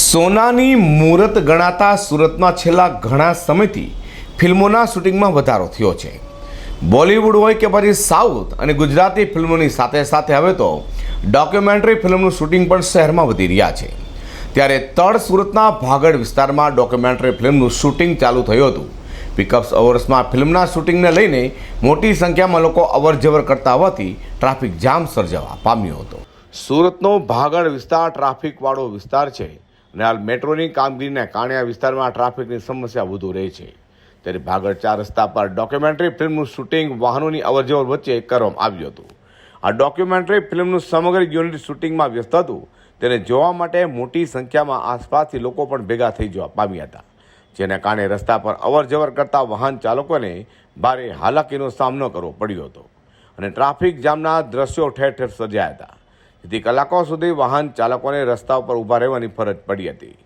સોનાની મુહૂર્ત ગણાતા સુરતમાં છેલ્લા ઘણા સમયથી ફિલ્મોના શૂટિંગમાં વધારો થયો છે. બોલિવૂડ હોય કે પછી સાઉથ અને ગુજરાતી ફિલ્મોની સાથે સાથે હવે તો ડોક્યુમેન્ટરી ફિલ્મનું શૂટિંગ પણ શહેરમાં વધી રહ્યા છે. ત્યારે તળ સુરતના ભાગડ વિસ્તારમાં ડોક્યુમેન્ટરી ફિલ્મનું શૂટિંગ ચાલુ થયું હતું. પિકઅપ્સ અવર્સમાં ફિલ્મના શૂટિંગને લઈને મોટી સંખ્યામાં લોકો અવરજવર કરતા હોવાથી ટ્રાફિક જામ સર્જાવા પામ્યો હતો. સુરતનો ભાગડ વિસ્તાર ટ્રાફિકવાળો વિસ્તાર છે. અને હાલ મેટ્રોની કામગીરીને કારણે આ વિસ્તારમાં ટ્રાફિકની સમસ્યા વધુ રહે છે. ત્યારે ભાગળ ચાર રસ્તા પર ડોક્યુમેન્ટરી ફિલ્મનું શૂટિંગ વાહનોની અવરજવર વચ્ચે કરવામાં આવ્યું હતું. આ ડોક્યુમેન્ટરી ફિલ્મનું સમગ્ર યુનિટ શૂટિંગમાં વ્યસ્ત હતું. તેને જોવા માટે મોટી સંખ્યામાં આસપાસથી લોકો પણ ભેગા થઈ જવા પામ્યા હતા. જેના કારણે રસ્તા પર અવરજવર કરતા વાહન ચાલકોને ભારે હાલાકીનો સામનો કરવો પડ્યો હતો. અને ટ્રાફિક જામના દ્રશ્યો ઠેર ઠેર સર્જાયા હતા. જેથી કલાકો સુધી વાહન ચાલકોને રસ્તા ઉપર ઊભા રહેવાની ફરજ પડી હતી.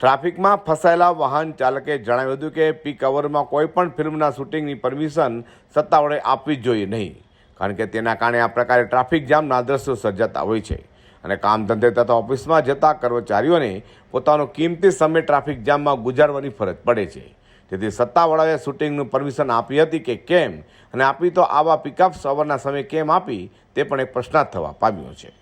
ટ્રાફિકમાં ફસાયેલા વાહન ચાલકે જણાવ્યું હતું કે પીક અવરમાં કોઈપણ ફિલ્મના શૂટિંગની પરમિશન સત્તાવાળે આપવી જ જોઈએ નહીં, કારણ કે તેના કારણે આ પ્રકારે ટ્રાફિક જામના દ્રશ્યો સર્જાતા હોય છે. અને કામ ધંધે તથા ઓફિસમાં જતા કર્મચારીઓને પોતાનો કિંમતી સમય ટ્રાફિક જામમાં ગુજારવાની ફરજ પડે છે. તેથી સત્તાવાળાએ શૂટિંગનું પરમિશન આપી હતી કે કેમ? અને આપી તો આવા પિકઅપ સવારના સમયે કેમ આપી? તે પણ એક પ્રશ્નાર્થ થવા પામ્યો છે.